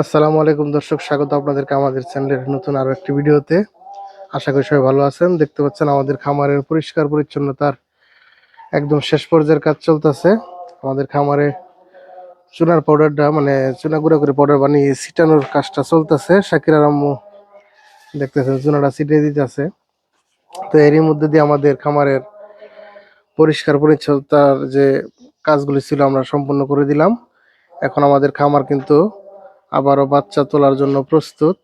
আসসালামু আলাইকুম দর্শক, স্বাগত আপনাদেরকে আমাদের চ্যানেলের নতুন আরও একটি ভিডিওতে। আশা করি সবাই ভালো আছেন। দেখতে পাচ্ছেন আমাদের খামারের পরিষ্কার পরিচ্ছন্নতার একদম শেষ পর্যায়ের কাজ চলতেছে। আমাদের খামারে চুনার পাউডারটা মানে চুনা গুঁড়া করে পাউডার বানিয়ে ছিটানোর কাজটা চলতেছে। শাকির আম্মু দেখতেছেন চুনাটা ছিটিয়ে দিতেছে। তো এরই মধ্যে দিয়ে আমাদের খামারের পরিষ্কার পরিচ্ছন্নতার যে কাজগুলি ছিল আমরা সম্পূর্ণ করে দিলাম। এখন আমাদের খামার কিন্তু আবারও বাচ্চা তোলার জন্য প্রস্তুত।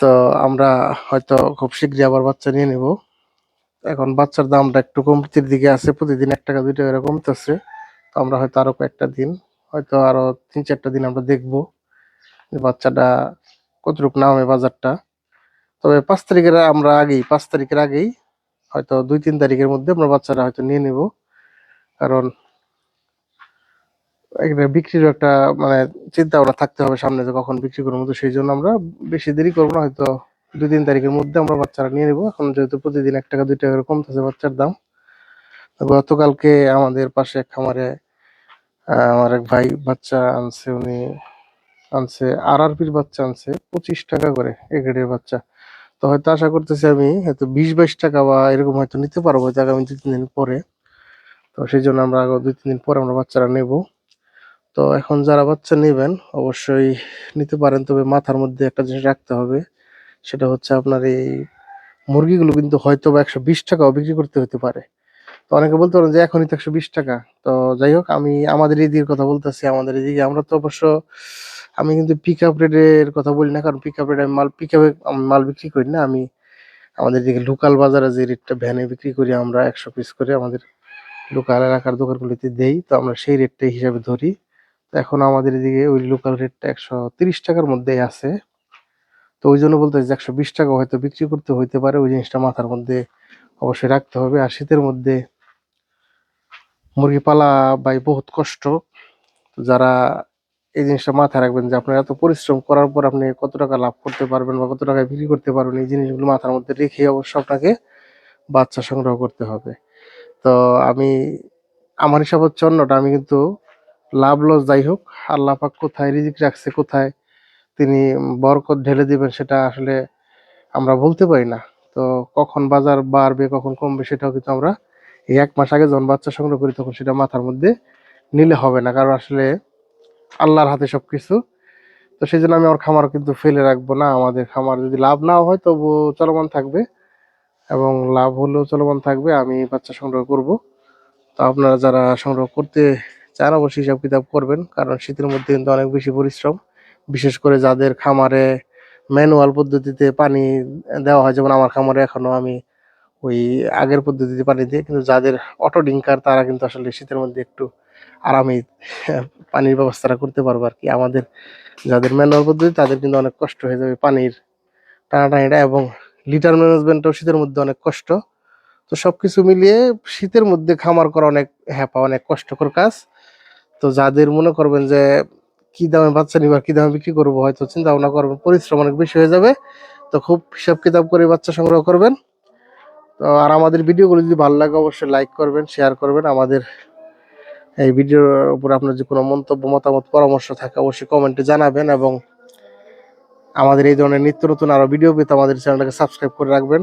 তো আমরা হয়তো খুব শীঘ্রই আবার বাচ্চা নিয়ে নেব। এখন বাচ্চার দামটা একটু কমতির দিকে আছে, প্রতিদিন এক টাকা, দুই টাকা করে কমতেছে। তো আমরা হয়তো আরও কয়েকটা দিন, হয়তো আরও তিন চারটা দিন আমরা দেখব যে বাচ্চাটা কতটুকু নামে বাজারটা। তবে পাঁচ তারিখের আমরা আগেই, পাঁচ তারিখের আগেই হয়তো দুই, তিন তারিখের মধ্যে আমরা বাচ্চাটা হয়তো নিয়ে নেব। কারণ একটা বিক্রির একটা মানে চিন্তা ভাবনা থাকতে হবে সামনে যে কখন বিক্রি করব। তো সেই জন্য আমরা বেশি দেরি করব না, হয়তো দুই তিন তারিখের মধ্যে আমরা বাচ্চারা নিয়ে নেব। এখন যেহেতু প্রতিদিন এক টাকা, দুই টাকা কমতেছে বাচ্চার দাম। গতকালকে আমাদের পাশে এক খামারে আমার এক ভাই বাচ্চা আনছে, উনি আনছে আর আর পির বাচ্চা আনছে, পঁচিশ টাকা করে এ বাচ্চা। তো হয়তো আশা করতেছি আমি হয়তো বিশ বাইশ টাকা বা এরকম হয়তো নিতে পারব আগামী দুই তিন দিন পরে। তো সেই জন্য আমরা দুই তিন দিন পরে আমরা বাচ্চারা নেব। তো এখন যারা বাচ্চা নেবেন, অবশ্যই নিতে পারেন। তবে মাথার মধ্যে একটা জিনিস রাখতে হবে, সেটা হচ্ছে আপনার এই মুরগিগুলো কিন্তু হয়তো বা একশো বিশ টাকাও বিক্রি করতে হতে পারে। তো অনেকে বলতে পারেন যে এখনই তো একশো বিশ টাকা। তো যাই হোক, আমি আমাদের এদিকের কথা বলতেছি, আমাদের এদিকে আমরা তো অবশ্য, আমি কিন্তু পিক আপ রেটের কথা বলি না, কারণ পিক আপ রেটে আমি মাল পিক আপে আমি মাল বিক্রি করি না। আমি আমাদের এদিকে লোকাল বাজারে যে রেটটা ভ্যানে বিক্রি করি, আমরা একশো পিস করে আমাদের লোকাল এলাকার দোকানগুলিতে দেই। তো আমরা সেই রেটটাই হিসাবে ধরি। এখন আমাদের এদিকে ওই লোকাল রেটটা একশো তিরিশ টাকার মধ্যেই আছে। তো ওই জন্য বলতে যে একশো বিশ টাকা হয়তো বিক্রি করতে হইতে পারে, ওই জিনিসটা মাথার মধ্যে অবশ্যই রাখতে হবে। আর শীতের মধ্যে মুরগি পালা বাই বহুত কষ্ট। যারা এই জিনিসটা মাথায় রাখবেন যে আপনার এত পরিশ্রম করার পর আপনি কত টাকা লাভ করতে পারবেন বা কত টাকায় বিক্রি করতে পারবেন, এই জিনিসগুলো মাথার মধ্যে রেখে অবশ্য আপনাকে বাচ্চা সংগ্রহ করতে হবে। তো আমি, আমার হিসাব হচ্ছে অন্যটা, আমি কিন্তু লাভ লস যাই হোক, আল্লাহ পাক কোথায় রিজিক রাখছে, কোথায় তিনি বরকত ঢেলে দিবেন সেটা আসলে আমরা বলতে পারি না। তো কখন বাজার বাড়বে, কখন কমবে সেটাও কিন্তু আমরা এই এক মাস আগে যখন বাচ্চা সংগ্রহ করি তখন সেটা মাথার মধ্যে নিলে হবে না, কারণ আসলে আল্লাহর হাতে সব কিছু তো সেই জন্য আমি আমার খামার কিন্তু ফেলে রাখব না, আমাদের খামার যদি লাভ নাও হয় তবু চলমান থাকবে এবং লাভ হলেও চলমান থাকবে, আমি বাচ্চা সংগ্রহ করব। তো আপনারা যারা সংগ্রহ করতে চান অবশ্যই হিসাব কিতাব করবেন, কারণ শীতের মধ্যে কিন্তু অনেক বেশি পরিশ্রম। বিশেষ করে যাদের খামারে ম্যানুয়াল পদ্ধতিতে পানি দেওয়া হয়, যেমন আমার খামারে এখনও আমি ওই আগের পদ্ধতিতে পানি দিই, কিন্তু যাদের অটো ডিঙ্কার তারা কিন্তু আসলে শীতের মধ্যে একটু আরামে পানির ব্যবস্থাটা করতে পারব আর কি। আমাদের যাদের ম্যানুয়াল পদ্ধতি, তাদের কিন্তু অনেক কষ্ট হয়ে যাবে পানির টানাটানিটা, এবং লিটার ম্যানেজমেন্টও শীতের মধ্যে অনেক কষ্ট। তো সবকিছু মিলিয়ে শীতের মধ্যে খামার করা অনেক হ্যাপা, অনেক কষ্টকর কাজ। তো যাদের মনে করবেন যে কি দামে বাচ্চা নিবার কি দামে বিক্রি করব, হয়তো চিন্তা ভাবনা করবেন, পরিশ্রম অনেক বেশি হয়ে যাবে। তো খুব হিসাব কিতাব করে বাচ্চা সংগ্রহ করবেন। তো আর আমাদের ভিডিওগুলো যদি ভালো লাগে অবশ্যই লাইক করবেন শেয়ার করবেন। আমাদের এই ভিডিওর উপর আপনার যে কোনো মন্তব্য, মতামত, পরামর্শ থাকে অবশ্যই কমেন্টে জানাবেন এবং আমাদের এই ধরনের নিত্য নতুন আরও ভিডিও পেতে আমাদের চ্যানেলটাকে সাবস্ক্রাইব করে রাখবেন।